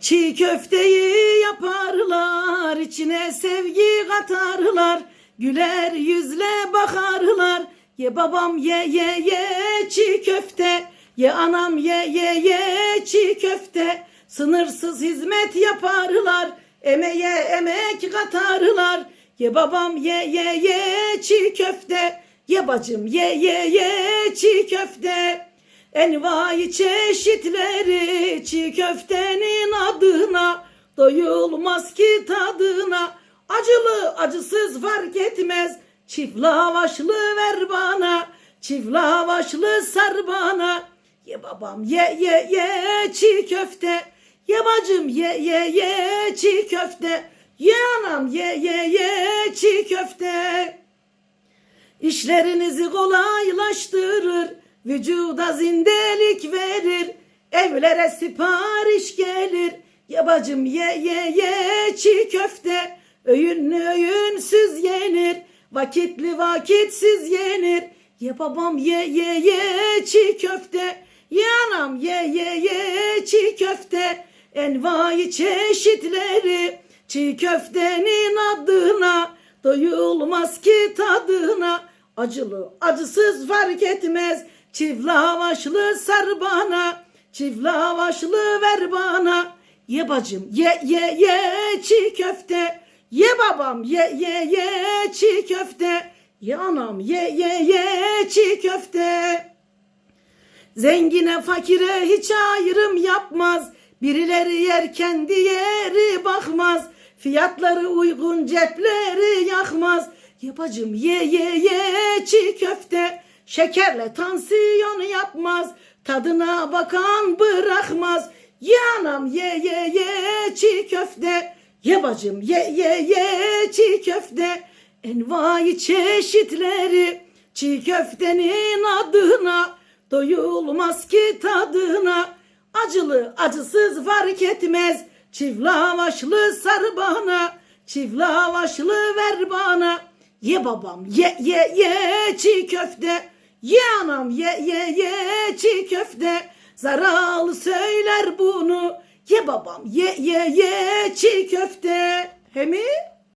Çiğ köfteyi yaparlar, içine sevgi katarlar. Güler yüzle bakarlar. Ye babam ye ye ye çiğ köfte. Ye anam ye ye ye çiğ köfte. Sınırsız hizmet yaparlar. Emeğe emek katarlar. Ye babam ye ye ye çiğ köfte. Ye bacım ye ye ye çiğ köfte. Envai çeşitleri çiğ köftenin adına doyulmaz ki tadına. Acılı acısız fark etmez. Çift lavaşlı ver bana çift lavaşlı sar bana. Ye babam ye ye ye çiğ köfte. Ye bacım ye ye ye çiğ köfte. Ye anam ye ye ye çiğ köfte. İşlerinizi kolaylaştırır, vücuda zindelik verir, evlere sipariş gelir. Ya bacım ye ye ye çiğ köfte, öğünlü öğünsüz yenir, vakitli vakitsiz yenir. Ye babam ye ye ye çiğ köfte, ye anam ye ye ye çiğ köfte, envai çeşitleri çiğ köftenin adına doyulmaz ki tadına. Acılı acısız fark etmez çift lavaşlı sar bana çift lavaşlı ver bana ye bacım ye ye ye çiğ köfte ye babam ye ye ye çiğ köfte ye anam ye ye ye çiğ köfte Zengine fakire hiç ayrım yapmaz. Birileri yerken diğeri bakmaz. Fiyatları uygun cepleri yakmaz. Ye bacım ye ye ye çiğ köfte. Şekerle tansiyon yapmaz. Tadına bakan bırakmaz. Ye anam ye ye ye çiğ köfte. Ye bacım ye ye ye çiğ köfte. Envai çeşitleri çiğ köftenin adına doyulmaz ki tadına acılı acısız fark etmez çift lavaşlı sar bana çift lavaşlı ver bana ye babam ye ye ye çiğ köfte ye anam ye ye ye çiğ köfte. Zaralı söyler bunu. Ye babam ye ye ye çiğ köfte. He mi?